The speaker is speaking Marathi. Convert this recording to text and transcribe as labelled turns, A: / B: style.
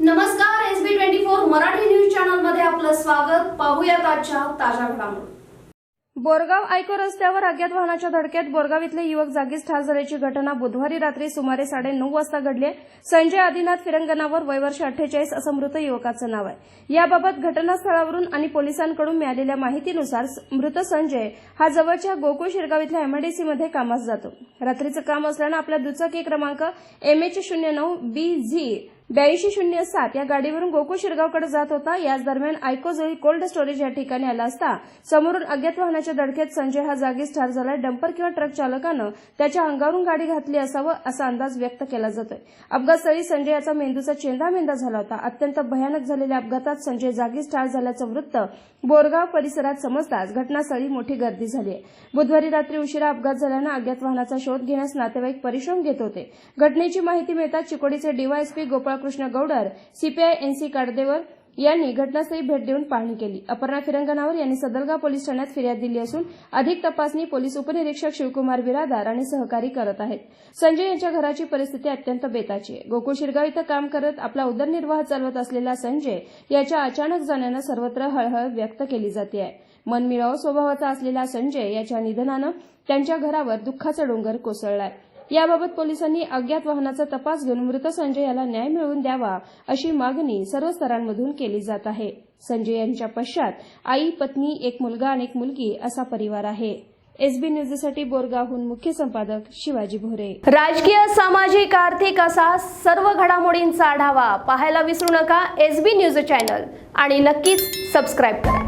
A: नमस्कार S B twenty four Marathi news चॅनलमध्ये आपलं स्वागत. पाहूया आजच्या ताज्या घडामोडी.
B: बोरगाव आयको रस्त्यावर अज्ञात वाहनाच्या धडक्यात बोरगाव इथले युवक जागीच ठार झाल्याची घटना बुधवारी रात्री सुमारे साडे नऊ वाजता घडली संजय आदिनाथ फिरंगणावर वयवर्ष अठ्ठेचाळीस असं मृत युवकाचं नाव आहे. याबाबत घटनास्थळावरून आणि पोलिसांकडून मिळालेल्या माहितीनुसार मृत संजय हा जवळच्या गोकुळ शिरगाव इथल्या एमआयडीसी मध्ये कामास जातो. रात्रीचं काम असल्यानं आपला दुचाकी क्रमांक एम एच शून्य नऊ बी झी ब्याऐंशी शून्य सात या गाडीवरून गोकुळ शिरगावकडे जात होता. याच दरम्यान आयकोजोई कोल्ड स्टोरेज या ठिकाणी आला असता. समोरून अज्ञात वाहनाच्या धडकेत संजय हा जागीच ठार झाला डंपर किंवा ट्रक चालकानं त्याच्या अंगावरून गाडी घातली असावं असा अंदाज व्यक्त केला जातोय. अपघातस्थळी संजय याचा मेंदूचा चेंदामेंदा झाला होता. अत्यंत भयानक झालेल्या अपघातात संजय जागीच ठार झाल्याचं वृत्त बोरगाव परिसरात समजताच घटनास्थळी मोठी गर्दी झाली आहे. बुधवारी रात्री उशिरा अपघात झाल्यानं अज्ञात वाहनाचा शोध घेण्यास नातेवाईक परिश्रम घेत होते. घटनेची माहिती मिळताच चिकोडीचे DYSP Krishna Gaudar CPI NC Kadadevar यांनी घटनास्थळी भेट देऊन पाहणी केली. अपर्णा फिरंगनावर यांनी सदलगाव पोलीस ठाण्यात फिर्याद दिली असून अधिक तपासणी पोलीस उपनिरीक्षक शिवकुमार बिरादार आणि सहकारी करत आहेत. संजय यांच्या घराची परिस्थिती अत्यंत बेताची आहे. गोकुळ शिरगाव इथं काम करत आपला उदरनिर्वाह चालवत असलेला संजय याच्या अचानक जाण्यानं सर्वत्र हळहळ व्यक्त केली जाते आहे. मनमिळाव स्वभावाचा असलेला संजय याच्या निधनानं त्यांच्या घरावर दुःखाचा डोंगर कोसळलाय. याबाबत पोलिसांनी अज्ञात वाहनाचा तपास घेऊन मृत संजय याला न्याय मिळवून द्यावा अशी मागणी सर्व स्तरांमधून केली जात आहे. संजय यांच्या पश्चात आई पत्नी एक मुलगा आणि एक मुलगी असा परिवार आहे. एसबी न्यूजसाठी बोरगावहून मुख्य संपादक शिवाजी भोरे.
A: राजकीय सामाजिक आर्थिक असा सर्व घडामोडींचा आढावा पाहायला विसरू नका एसबी न्यूज चॅनल आणि नक्कीच सबस्क्राईब करा.